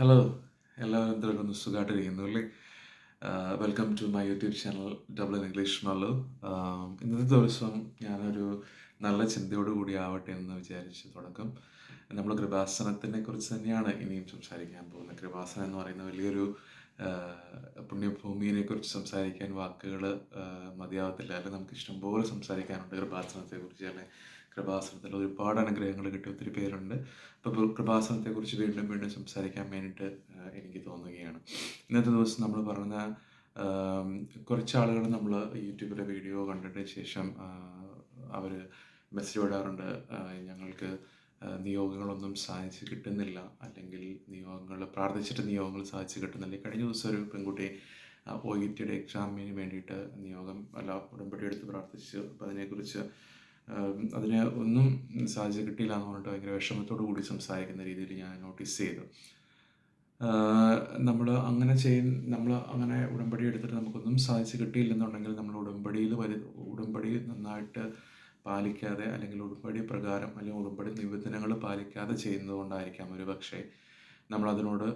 Hello എല്ലാവരും എന്തെങ്കിലും സുഖമായിട്ടിരിക്കുന്നു അല്ലേ? Welcome to my YouTube channel double in English Mallu ഇന്നത്തെ ദിവസം ഞാനൊരു നല്ല ചിന്തയോട് കൂടി ആവട്ടെ എന്ന് വിചാരിച്ച് തുടക്കം. നമ്മൾ കൃപാസനത്തിനെ കുറിച്ച് തന്നെയാണ് ഇനിയും സംസാരിക്കാൻ പോകുന്നത്. കൃപാസനം എന്ന് പറയുന്ന വലിയൊരു പുണ്യഭൂമിയെ കുറിച്ച് സംസാരിക്കാൻ വാക്കുകൾ മതിയാവത്തില്ല. അല്ലെങ്കിൽ നമുക്ക് ഇഷ്ടംപോലെ സംസാരിക്കാനുണ്ട് കൃപാസനത്തെ കുറിച്ച് അല്ലെ കൃപാസനത്തിൽ ഒരുപാട് അനുഗ്രഹങ്ങൾ കിട്ടിയ ഒത്തിരി പേരുണ്ട്. അപ്പോൾ കൃപാസനത്തെക്കുറിച്ച് വീണ്ടും വീണ്ടും സംസാരിക്കാൻ വേണ്ടിയിട്ട് എനിക്ക് തോന്നുകയാണ്. ഇന്നത്തെ ദിവസം നമ്മൾ പറഞ്ഞ കുറച്ച് ആളുകൾ നമ്മൾ യൂട്യൂബിലെ വീഡിയോ കണ്ടിട്ട് ശേഷം അവർ മെസ്സേജ് വിടാറുണ്ട് ഞങ്ങൾക്ക് നിയോഗങ്ങളൊന്നും സാധിച്ച് കിട്ടുന്നില്ല. അല്ലെങ്കിൽ നിയോഗങ്ങൾ പ്രാർത്ഥിച്ചിട്ട് നിയോഗങ്ങൾ സാധിച്ച് കിട്ടുന്നില്ല. കഴിഞ്ഞ ദിവസം ഒരു പെൺകുട്ടി ഒ ഇ ടിയുടെ എക്സാമിന് വേണ്ടിയിട്ട് നിയോഗം അല്ല ഉടമ്പടി എടുത്ത് പ്രാർത്ഥിച്ചു അപ്പോൾ അതിനെക്കുറിച്ച് അതിന് ഒന്നും സാധിച്ചു കിട്ടിയില്ല എന്ന് പറഞ്ഞിട്ട് ഭയങ്കര വിഷമത്തോടു കൂടി സംസാരിക്കുന്ന രീതിയിൽ ഞാൻ നോട്ടീസ് ചെയ്തു. നമ്മൾ അങ്ങനെ ചെയ്യുന്ന നമ്മൾ അങ്ങനെ ഉടമ്പടി എടുത്തിട്ട് നമുക്കൊന്നും സാധിച്ച് കിട്ടിയില്ലെന്നുണ്ടെങ്കിൽ നമ്മൾ ഉടമ്പടിയിൽ വരു ഉടമ്പടി നന്നായിട്ട് പാലിക്കാതെ അല്ലെങ്കിൽ ഉടമ്പടി പ്രകാരം അല്ലെങ്കിൽ ഉടമ്പടി നിബന്ധനകൾ പാലിക്കാതെ ചെയ്യുന്നത് കൊണ്ടായിരിക്കാം ഒരു പക്ഷേ നമ്മളതിനോട്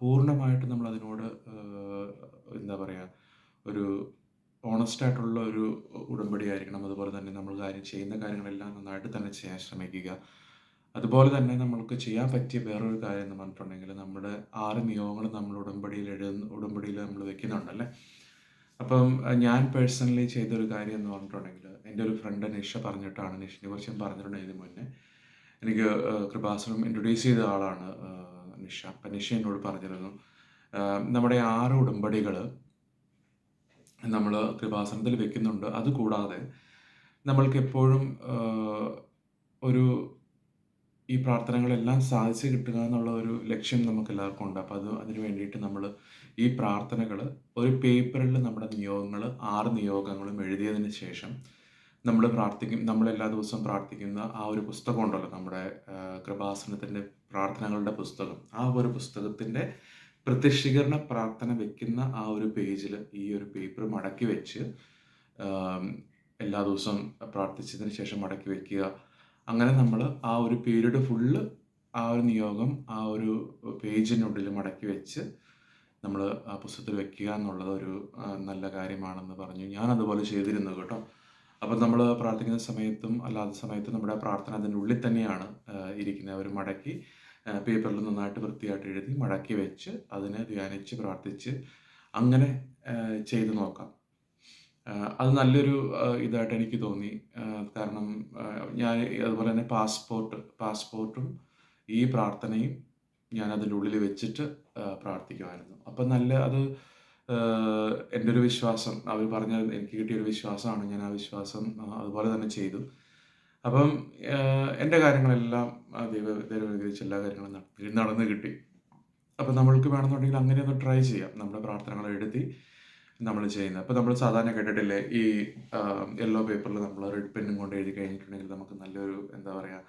പൂർണമായിട്ട് നമ്മളതിനോട് എന്താ പറയുക ഒരു ഓണസ്റ്റ് ആയിട്ടുള്ള ഒരു ഉടമ്പടി ആയിരിക്കണം. അതുപോലെ തന്നെ നമ്മൾ കാര്യം ചെയ്യുന്ന കാര്യങ്ങളെല്ലാം നന്നായിട്ട് തന്നെ ചെയ്യാൻ ശ്രമിക്കുക. അതുപോലെ തന്നെ നമ്മൾക്ക് ചെയ്യാൻ പറ്റിയ വേറൊരു കാര്യം എന്ന് പറഞ്ഞിട്ടുണ്ടെങ്കിൽ നമ്മുടെ ആറ് നിയമങ്ങൾ നമ്മൾ ഉടമ്പടിയിൽ എഴുതുന്ന ഉടമ്പടിയിൽ നമ്മൾ വെക്കുന്നുണ്ടല്ലേ അപ്പം ഞാൻ പേഴ്സണലി ചെയ്തൊരു കാര്യം എന്ന് പറഞ്ഞിട്ടുണ്ടെങ്കിൽ എന്റെ ഒരു ഫ്രണ്ട് നിഷ പറഞ്ഞിട്ടാണ്. നിഷിനെ കുറിച്ച് ഞാൻ പറഞ്ഞിട്ടുണ്ട് ഇതിന് മുന്നേ. എനിക്ക് കൃപാസനം ഇൻട്രൊഡ്യൂസ് ചെയ്ത ആളാണ് നിഷ. അപ്പം നിഷ എന്നോട് പറഞ്ഞിരുന്നു നമ്മുടെ ആറ് ഉടമ്പടികൾ നമ്മൾ കൃപാസനത്തിൽ വെക്കുന്നുണ്ട്. അതുകൂടാതെ നമ്മൾക്ക് എപ്പോഴും ഒരു ഈ പ്രാർത്ഥനകളെല്ലാം സാധിച്ചു കിട്ടുക എന്നുള്ള ഒരു ലക്ഷ്യം നമുക്ക് എല്ലാവർക്കും ഉണ്ട്. അപ്പോൾ അത് അതിന് വേണ്ടിയിട്ട് നമ്മൾ ഈ പ്രാർത്ഥനകൾ ഒരു പേപ്പറിൽ നമ്മുടെ നിയോഗങ്ങൾ ആറ് നിയോഗങ്ങളും എഴുതിയതിന് ശേഷം നമ്മൾ പ്രാർത്ഥിക്കും നമ്മൾ എല്ലാ ദിവസവും പ്രാർത്ഥിക്കുന്ന ആ ഒരു പുസ്തകം ഉണ്ടല്ലോ നമ്മുടെ കൃപാസനത്തിന്റെ പ്രാർത്ഥനകളുടെ പുസ്തകം. ആ ഒരു പുസ്തകത്തിന്റെ പ്രത്യക്ഷീകരണ പ്രാർത്ഥന വെക്കുന്ന ആ ഒരു പേജിൽ ഈ ഒരു പേപ്പർ മടക്കി വെച്ച് എല്ലാ ദിവസവും പ്രാർത്ഥിച്ചതിന് ശേഷം മടക്കി വെക്കുക. അങ്ങനെ നമ്മൾ ആ ഒരു പീരീഡ് ഫുള്ള് ആ ഒരു നിയോഗം ആ ഒരു പേജിനുള്ളിൽ മടക്കി വെച്ച് നമ്മൾ ആ പുസ്തകത്തിൽ വെക്കുക എന്നുള്ളത് ഒരു നല്ല കാര്യമാണെന്ന് പറഞ്ഞു. ഞാൻ അതുപോലെ ചെയ്തിരുന്നു കേട്ടോ. അപ്പം നമ്മൾ പ്രാർത്ഥിക്കുന്ന സമയത്തും അല്ലാത്ത സമയത്തും നമ്മുടെ പ്രാർത്ഥന അതിന്റെ ഉള്ളിൽ തന്നെയാണ് ഇരിക്കുന്നത്. അവർ മടക്കി പേപ്പറിൽ നന്നായിട്ട് വൃത്തിയായിട്ട് എഴുതി മടക്കി വെച്ച് അതിനെ ധ്യാനിച്ച് പ്രാർത്ഥിച്ച് അങ്ങനെ ചെയ്തു നോക്കാം. അത് നല്ലൊരു ഇതായിട്ട് എനിക്ക് തോന്നി. കാരണം ഞാൻ അതുപോലെ തന്നെ പാസ്പോർട്ട് പാസ്പോർട്ടും ഈ പ്രാർത്ഥനയും ഞാൻ അതിന്റെ ഉള്ളിൽ വെച്ചിട്ട് പ്രാർത്ഥിക്കുമായിരുന്നു. അപ്പം നല്ല അത് എന്റെ ഒരു വിശ്വാസം അവർ പറഞ്ഞ എനിക്ക് കിട്ടിയൊരു വിശ്വാസമാണ്. ഞാൻ ആ വിശ്വാസം അതുപോലെ തന്നെ ചെയ്തു. അപ്പം എന്റെ കാര്യങ്ങളെല്ലാം ആ, ദൈവ ദൈവം അനുഗ്രഹിച്ച് എല്ലാ കാര്യങ്ങളും നടത്തി നടന്ന് കിട്ടി. അപ്പം നമ്മൾക്ക് വേണമെന്നുണ്ടെങ്കിൽ അങ്ങനെ ഒന്ന് ട്രൈ ചെയ്യാം. നമ്മുടെ പ്രാർത്ഥനകൾ എഴുതി നമ്മൾ ചെയ്യുന്നത്. അപ്പോൾ നമ്മൾ സാധാരണ കേട്ടിട്ടില്ലേ ഈ യെല്ലോ പേപ്പറിൽ നമ്മൾ റെഡ് പെന്നും കൊണ്ട് എഴുതി കഴിഞ്ഞിട്ടുണ്ടെങ്കിൽ നമുക്ക് നല്ലൊരു എന്താ പറയുക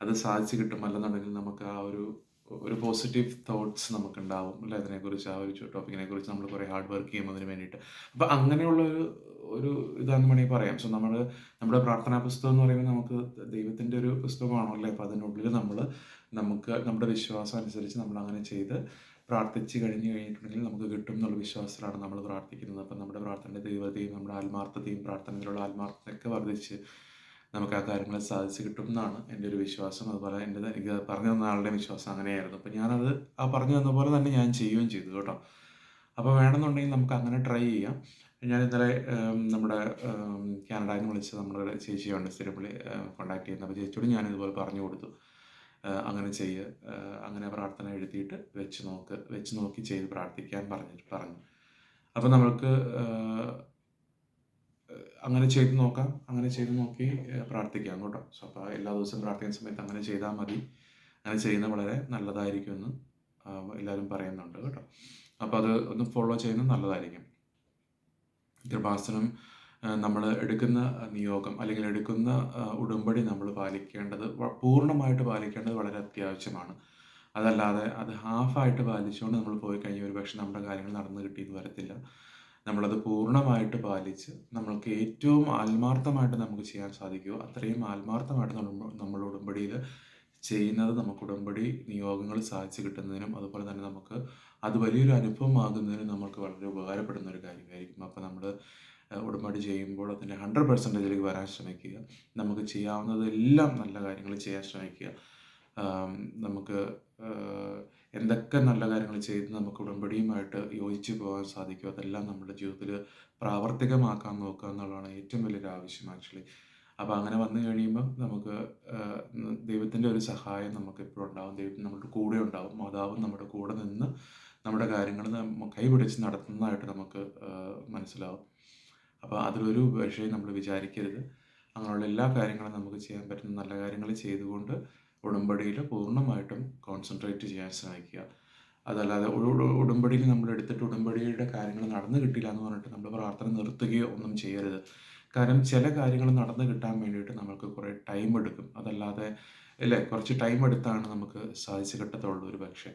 അത് സാധിച്ച് കിട്ടും. അല്ലെന്നുണ്ടെങ്കിൽ നമുക്ക് ആ ഒരു ഒരു പോസിറ്റീവ് തോട്ട്സ് നമുക്ക് ഉണ്ടാവും അല്ലെ? അതിനെക്കുറിച്ച് ആ ഒരു ടോപ്പിക്കിനെ കുറിച്ച് നമ്മൾ കുറേ ഹാർഡ് വർക്ക് ചെയ്യുന്നതിന് വേണ്ടിയിട്ട്. അപ്പോൾ അങ്ങനെയുള്ള ഒരു ഒരു ഇതാണെന്ന് വേണമെങ്കിൽ പറയാം. സോ നമ്മൾ നമ്മുടെ പ്രാർത്ഥനാ പുസ്തകം എന്ന് പറയുമ്പോൾ നമുക്ക് ദൈവത്തിന്റെ ഒരു പുസ്തകമാണല്ലേ അപ്പോൾ അതിനുള്ളിൽ നമ്മൾ നമുക്ക് നമ്മുടെ വിശ്വാസം അനുസരിച്ച് നമ്മൾ അങ്ങനെ ചെയ്ത് പ്രാർത്ഥിച്ച് കഴിഞ്ഞു കഴിഞ്ഞിട്ടുണ്ടെങ്കിൽ നമുക്ക് കിട്ടും എന്നുള്ള വിശ്വാസത്തിലാണ് നമ്മൾ പ്രാർത്ഥിക്കുന്നത്. അപ്പം നമ്മുടെ പ്രാർത്ഥനയുടെ ദൈവത്തെയും നമ്മുടെ ആത്മാർത്ഥതയും പ്രാർത്ഥനയിലുള്ള ആത്മാർത്ഥതയൊക്കെ വർദ്ധിച്ച് നമുക്ക് ആ കാര്യങ്ങൾ സാധിച്ചു കിട്ടും എന്നാണ് എന്റെ ഒരു വിശ്വാസം. അതുപോലെ എന്റെ എനിക്ക് പറഞ്ഞു തന്ന ആളുടെ വിശ്വാസം അങ്ങനെയായിരുന്നു. അപ്പം ഞാനത് ആ പറഞ്ഞു തന്ന പോലെ തന്നെ ഞാൻ ചെയ്യുകയും ചെയ്തു കേട്ടോ. അപ്പോൾ വേണമെന്നുണ്ടെങ്കിൽ നമുക്ക് അങ്ങനെ ട്രൈ ചെയ്യാം. ഞാൻ ഇന്നലെ നമ്മുടെ കാനഡയിൽ നിന്ന് വിളിച്ച് നമ്മുടെ ചേച്ചിയുണ്ട് പുള്ളി കോൺടാക്ട് ചെയ്യുന്നത് അപ്പോൾ ചേച്ചിയോട് ഞാൻ ഇതുപോലെ പറഞ്ഞു കൊടുത്തു. അങ്ങനെ ചെയ്യുക അങ്ങനെ പ്രാർത്ഥന എഴുതിയിട്ട് വെച്ച് നോക്ക് വെച്ച് നോക്കി ചെയ്ത് പ്രാർത്ഥിക്കാൻ പറഞ്ഞിട്ട് പറഞ്ഞു. അപ്പോൾ നമ്മൾക്ക് അങ്ങനെ ചെയ്ത് നോക്കാം അങ്ങനെ ചെയ്ത് നോക്കി പ്രാർത്ഥിക്കാം കേട്ടോ. സോ അപ്പോൾ എല്ലാ ദിവസവും പ്രാർത്ഥിക്കുന്ന സമയത്ത് അങ്ങനെ ചെയ്താൽ മതി. അങ്ങനെ ചെയ്യുന്നത് വളരെ നല്ലതായിരിക്കുമെന്ന് എല്ലാവരും പറയുന്നുണ്ട് കേട്ടോ. അപ്പോൾ അത് ഒന്ന് ഫോളോ ചെയ്യുന്നത് നല്ലതായിരിക്കും. കൃപാസനം നമ്മൾ എടുക്കുന്ന നിയോഗം അല്ലെങ്കിൽ എടുക്കുന്ന ഉടമ്പടി നമ്മൾ പാലിക്കേണ്ടത് പൂർണമായിട്ട് പാലിക്കേണ്ടത് വളരെ അത്യാവശ്യമാണ്. അതല്ലാതെ അത് ഹാഫായിട്ട് പാലിച്ചുകൊണ്ട് നമ്മൾ പോയി കഴിഞ്ഞാൽ ഒരു പക്ഷേ നമ്മുടെ കാര്യങ്ങൾ നടന്നു കിട്ടിയെന്ന് വരത്തില്ല. നമ്മളത് പൂർണമായിട്ട് പാലിച്ച് നമ്മൾക്ക് ഏറ്റവും ആത്മാർത്ഥമായിട്ട് നമുക്ക് ചെയ്യാൻ സാധിക്കുമോ അത്രയും ആത്മാർത്ഥമായിട്ട് നമ്മൾ ഉടമ്പടിയിൽ ചെയ്യുന്നത് നമുക്ക് ഉടമ്പടി നിയോഗങ്ങൾ സാധിച്ചു കിട്ടുന്നതിനും അതുപോലെ തന്നെ നമുക്ക് അത് വലിയൊരു അനുഭവമാകുന്നതിനും നമുക്ക് വളരെ ഉപകാരപ്പെടുന്ന ഒരു കാര്യമായിരിക്കും. അപ്പോൾ നമ്മൾ ഉടമ്പടി ചെയ്യുമ്പോൾ അതിന്റെ ഹൺഡ്രഡ് പെർസെന്റേജിലേക്ക് വരാൻ ശ്രമിക്കുക. നമുക്ക് ചെയ്യാവുന്നതെല്ലാം നല്ല കാര്യങ്ങൾ ചെയ്യാൻ ശ്രമിക്കുക. നമുക്ക് എന്തൊക്കെ നല്ല കാര്യങ്ങൾ ചെയ്ത് നമുക്ക് ഉടമ്പടിയുമായിട്ട് യോജിച്ച് പോകാൻ സാധിക്കും അതെല്ലാം നമ്മുടെ ജീവിതത്തിൽ പ്രാവർത്തികമാക്കാൻ നോക്കുക എന്നുള്ളതാണ് ഏറ്റവും വലിയൊരു ആവശ്യം ആക്ച്വലി അപ്പോൾ അങ്ങനെ വന്നു കഴിയുമ്പം നമുക്ക് ദൈവത്തിന്റെ ഒരു സഹായം നമുക്ക് എപ്പോഴും ഉണ്ടാവും. ദൈവത്തിന് നമ്മുടെ കൂടെ ഉണ്ടാവും. മാതാവും നമ്മുടെ കൂടെ നിന്ന് നമ്മുടെ കാര്യങ്ങൾ കൈപിടിച്ച് നടത്തുന്നതായിട്ട് നമുക്ക് മനസ്സിലാവും. അപ്പോൾ അതിലൊരു വിഷയം നമ്മൾ വിചാരിക്കരുത്. അങ്ങനെയുള്ള എല്ലാ കാര്യങ്ങളും നമുക്ക് ചെയ്യാൻ പറ്റുന്ന നല്ല കാര്യങ്ങൾ ചെയ്തുകൊണ്ട് ഉടമ്പടിയിൽ പൂർണമായിട്ടും കോൺസെൻട്രേറ്റ് ചെയ്യാൻ ശ്രമിക്കുക അതല്ലാതെ ഉടമ്പടിയിൽ നമ്മൾ എടുത്തിട്ട് ഉടമ്പടിയുടെ കാര്യങ്ങൾ നടന്നു കിട്ടില്ല എന്ന് പറഞ്ഞിട്ട് നമ്മൾ പ്രാർത്ഥന നിർത്തുകയോ ഒന്നും ചെയ്യരുത്. കാരണം ചില കാര്യങ്ങൾ നടന്നു കിട്ടാൻ വേണ്ടിയിട്ട് നമുക്ക് കുറേ ടൈം എടുക്കും. അതല്ലാതെ അല്ലേ കുറച്ച് ടൈം എടുത്താണ് നമുക്ക് സാധിച്ചു കിട്ടത്തുള്ളൂ ഒരു പക്ഷേ.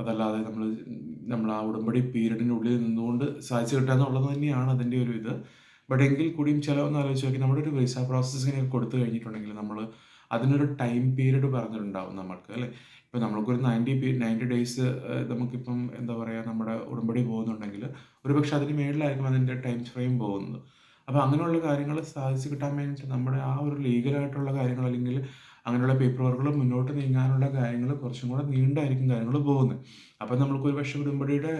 അതല്ലാതെ നമ്മൾ നമ്മൾ ആ ഉടമ്പടി പീരീഡിനുള്ളിൽ നിന്നുകൊണ്ട് സാധിച്ചു കിട്ടുക എന്നുള്ളത് തന്നെയാണ് അതിന്റെ ഒരു ഇത്. ബട്ട് എങ്കിൽ കൂടിയും ചിലവൊന്ന് ആലോചിച്ച് നോക്കി നമ്മുടെ ഒരു വിസ പ്രോസസ്സിങ്ങിനെ കൊടുത്തു കഴിഞ്ഞിട്ടുണ്ടെങ്കിൽ നമ്മൾ അതിനൊരു ടൈം പീരീഡ് പറഞ്ഞിട്ടുണ്ടാവും നമുക്ക് അല്ലേ? ഇപ്പം നമ്മൾക്കൊരു നയന്റി പീ നയന്റി ഡേയ്സ് നമുക്കിപ്പം എന്താ പറയുക നമ്മുടെ ഉടമ്പടി പോകുന്നുണ്ടെങ്കിൽ ഒരു പക്ഷെ അതിന് മേളിലായിരിക്കും അതിന്റെ ടൈം ഫ്രെയിം പോകുന്നത്. അപ്പോൾ അങ്ങനെയുള്ള കാര്യങ്ങൾ സാധിച്ചു കിട്ടാൻ വേണ്ടിയിട്ട് നമ്മുടെ ആ ഒരു ലീഗലായിട്ടുള്ള കാര്യങ്ങൾ അല്ലെങ്കിൽ അങ്ങനെയുള്ള പേപ്പർ വർക്കുകൾ മുന്നോട്ട് നീങ്ങാനുള്ള കാര്യങ്ങൾ കുറച്ചും കൂടെ നീണ്ടായിരിക്കും കാര്യങ്ങൾ പോകുന്നത്. അപ്പോൾ നമ്മൾക്ക് ഒരു പക്ഷേ ഉടമ്പടിയുടെ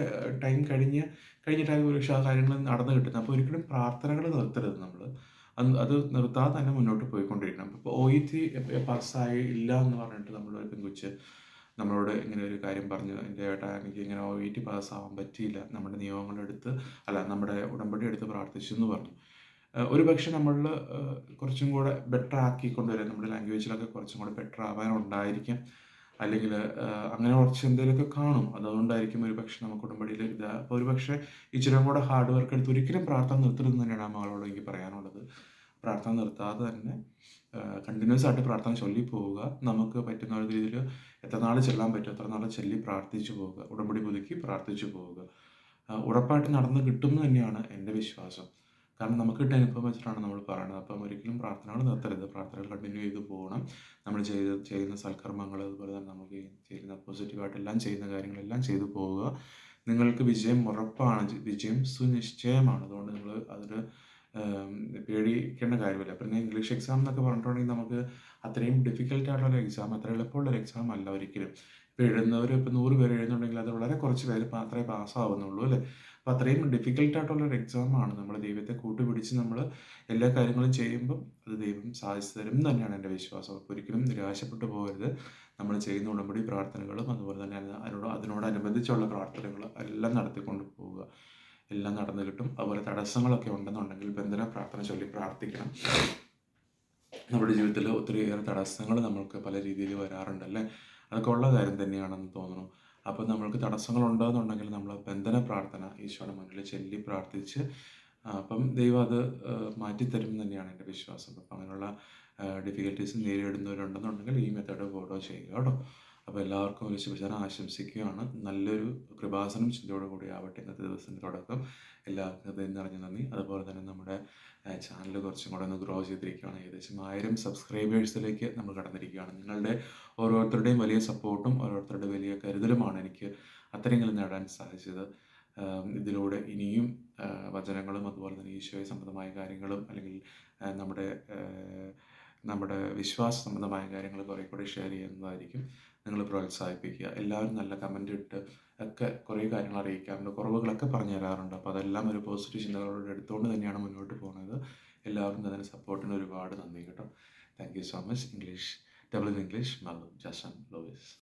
ടൈം കഴിഞ്ഞ് കഴിഞ്ഞിട്ടായിരിക്കും ഒരു പക്ഷേ ആ കാര്യങ്ങൾ നടന്നു കിട്ടുന്നത്. അപ്പോൾ ഒരിക്കലും പ്രാർത്ഥനകൾ നിർത്തരുത് നമ്മൾ. അത് അത് നിർത്താതെ തന്നെ മുന്നോട്ട് പോയിക്കൊണ്ടിരിക്കണം. ഇപ്പോൾ ഒ ഇ ടി പാസ്സായി ഇല്ല എന്ന് പറഞ്ഞിട്ട് നമ്മൾ ഒരു പെൺകുച്ച് നമ്മളോട് ഇങ്ങനെ ഒരു കാര്യം പറഞ്ഞു എന്റെ ഏട്ടാ എനിക്ക് ഇങ്ങനെ ഒ ഇ ടി പാസ്സാവാൻ പറ്റിയില്ല. നമ്മുടെ നിയമങ്ങളെടുത്ത് അല്ല നമ്മുടെ ഉടമ്പടി എടുത്ത് പ്രാർത്ഥിച്ചു എന്ന് പറഞ്ഞു ഒരു പക്ഷെ നമ്മളിൽ കുറച്ചും കൂടെ ബെറ്റർ ആക്കി കൊണ്ടുവരാൻ നമ്മുടെ ലാംഗ്വേജിലൊക്കെ കുറച്ചും കൂടെ ബെറ്റർ ആവാനുണ്ടായിരിക്കും അല്ലെങ്കിൽ അങ്ങനെ കുറച്ച് എന്തെങ്കിലുമൊക്കെ കാണും. അതുകൊണ്ടായിരിക്കും ഒരു പക്ഷെ നമുക്ക് ഉടമ്പടിയിൽ ഇത് അപ്പോൾ ഒരു പക്ഷേ ഇച്ചിരി കൂടെ ഹാർഡ് വർക്ക് എടുത്ത് ഒരിക്കലും പ്രാർത്ഥന നിർത്തരുതെന്ന് തന്നെയാണ് ആ മകളോട് എനിക്ക് പറയാനുള്ളത്. പ്രാർത്ഥന നിർത്താതെ തന്നെ കണ്ടിന്യൂസ് ആയിട്ട് പ്രാർത്ഥന ചൊല്ലി പോവുക. നമുക്ക് പറ്റുന്ന ഒരു രീതിയിൽ എത്ര നാൾ ചെല്ലാൻ പറ്റും എത്ര നാൾ ചൊല്ലി പ്രാർത്ഥിച്ചു പോവുക. ഉടമ്പടി പുതുക്കി പ്രാർത്ഥിച്ചു പോവുക. ഉറപ്പായിട്ട് നടന്ന് കിട്ടുമെന്ന് തന്നെയാണ് എന്റെ വിശ്വാസം. കാരണം നമുക്ക് കിട്ടിയ അനുഭവം വെച്ചിട്ടാണ് നമ്മൾ പറയുന്നത്. അപ്പം ഒരിക്കലും പ്രാർത്ഥനകൾ നിർത്തരുത്. പ്രാർത്ഥനകൾ കണ്ടിന്യൂ ചെയ്ത് പോകണം. നമ്മൾ ചെയ്ത് ചെയ്യുന്ന സൽക്കർമ്മങ്ങൾ അതുപോലെ തന്നെ നമുക്ക് ചെയ്യുന്ന പോസിറ്റീവായിട്ട് എല്ലാം ചെയ്യുന്ന കാര്യങ്ങളെല്ലാം ചെയ്തു പോവുക. നിങ്ങൾക്ക് വിജയം ഉറപ്പാണ്. വിജയം സുനിശ്ചയമാണ്. അതുകൊണ്ട് നിങ്ങൾ അതിന് പേടിക്കേണ്ട കാര്യമില്ല. പിന്നെ ഇംഗ്ലീഷ് എക്സാം എന്നൊക്കെ പറഞ്ഞിട്ടുണ്ടെങ്കിൽ നമുക്ക് അത്രയും ഡിഫിക്കൽട്ട് എക്സാം അത്ര എളുപ്പമുള്ള ഒരു എക്സാം അല്ല ഒരിക്കലും. എഴുതുന്നവർ ഇപ്പോൾ നൂറ് പേര് എഴുതുന്നുണ്ടെങ്കിൽ അത് വളരെ കുറച്ച് പേര് മാത്രമേ പാസ്സാവുന്നുള്ളൂ അല്ലേ? അപ്പോൾ അത്രയും ഡിഫിക്കൽട്ടായിട്ടുള്ളൊരു എക്സാമാണ് നമ്മൾ ദൈവത്തെ കൂട്ടുപിടിച്ച് നമ്മൾ എല്ലാ കാര്യങ്ങളും ചെയ്യുമ്പം അത് ദൈവം സാധിച്ചു തരും തന്നെയാണ് എന്റെ വിശ്വാസം. അപ്പോൾ ഒരിക്കലും നിരാശപ്പെട്ടു പോകരുത്. നമ്മൾ ചെയ്യുന്ന ഉടമ്പടി പ്രാർത്ഥനകളും അതുപോലെ തന്നെ അതിനോട് അതിനോടനുബന്ധിച്ചുള്ള പ്രാർത്ഥനകൾ എല്ലാം നടത്തിക്കൊണ്ട് പോവുക. എല്ലാം നടന്നു കിട്ടും അതുപോലെ തടസ്സങ്ങളൊക്കെ ഉണ്ടെന്നുണ്ടെങ്കിൽ ബന്ധന പ്രാർത്ഥന ചൊല്ലി പ്രാർത്ഥിക്കണം. നമ്മുടെ ജീവിതത്തിൽ ഒത്തിരിയേറെ തടസ്സങ്ങൾ നമ്മൾക്ക് പല രീതിയിൽ വരാറുണ്ടല്ലേ അതൊക്കെ ഉള്ള കാര്യം തന്നെയാണെന്ന് തോന്നുന്നു. അപ്പോൾ നമ്മൾക്ക് തടസ്സങ്ങൾ ഉണ്ടെന്നുണ്ടെങ്കിൽ നമ്മൾ ബന്ധന പ്രാർത്ഥന ഈശോയുടെ മുന്നിൽ ചൊല്ലി പ്രാർത്ഥിച്ച് അപ്പം ദൈവം അത് മാറ്റിത്തരും തന്നെയാണ് എന്റെ വിശ്വാസം. അപ്പം അങ്ങനെയുള്ള ഡിഫിക്കൽട്ടീസ് നേരിടുന്നവരുണ്ടെന്നുണ്ടെങ്കിൽ ഈ മെത്തേഡ് ഫോളോ ചെയ്യുക കേട്ടോ. അപ്പോൾ എല്ലാവർക്കും ഒരു ശുഭചാരം ആശംസിക്കുകയാണ്. നല്ലൊരു കൃപാസനം ചിന്തയോടു കൂടി ആവട്ടെ ഇന്നത്തെ ദിവസത്തിന്റെ തുടക്കം എല്ലാവർക്കും ഹൃദയം നിറഞ്ഞ നന്ദി. അതുപോലെ തന്നെ നമ്മുടെ ചാനൽ കുറച്ചും കൂടെ ഒന്ന് ഗ്രോ ചെയ്തിരിക്കുകയാണ്. ഏകദേശം ആയിരം സബ്സ്ക്രൈബേഴ്സിലേക്ക് നമ്മൾ കടന്നിരിക്കുകയാണ്. നിങ്ങളുടെ ഓരോരുത്തരുടെയും വലിയ സപ്പോർട്ടും ഓരോരുത്തരുടെ വലിയ കരുതലുമാണ് എനിക്ക് അത്തരങ്ങളിൽ നേടാൻ സാധിച്ചത്. ഇതിലൂടെ ഇനിയും വചനങ്ങളും അതുപോലെ തന്നെ ഈശോയെ സംബന്ധമായ കാര്യങ്ങളും അല്ലെങ്കിൽ നമ്മുടെ നമ്മുടെ വിശ്വാസ സംബന്ധമായ കാര്യങ്ങൾ കുറേ കൂടി ഷെയർ ചെയ്യുന്നതായിരിക്കും. നിങ്ങൾ പ്രോത്സാഹിപ്പിക്കുക. എല്ലാവരും നല്ല കമന്റ് ഇട്ട് ഒക്കെ കുറേ കാര്യങ്ങൾ അറിയിക്കാറുണ്ട് കുറവുകളൊക്കെ പറഞ്ഞു തരാറുണ്ട്. അപ്പോൾ അതെല്ലാം ഒരു പോസിറ്റീവ് ചിന്തകളോട് എടുത്തുകൊണ്ട് തന്നെയാണ് മുന്നോട്ട് പോകുന്നത് എല്ലാവരും അതിന് സപ്പോർട്ടിന് ഒരുപാട് നന്ദി കേട്ടോ. Thank you so much English double English Mallu Jason Lovis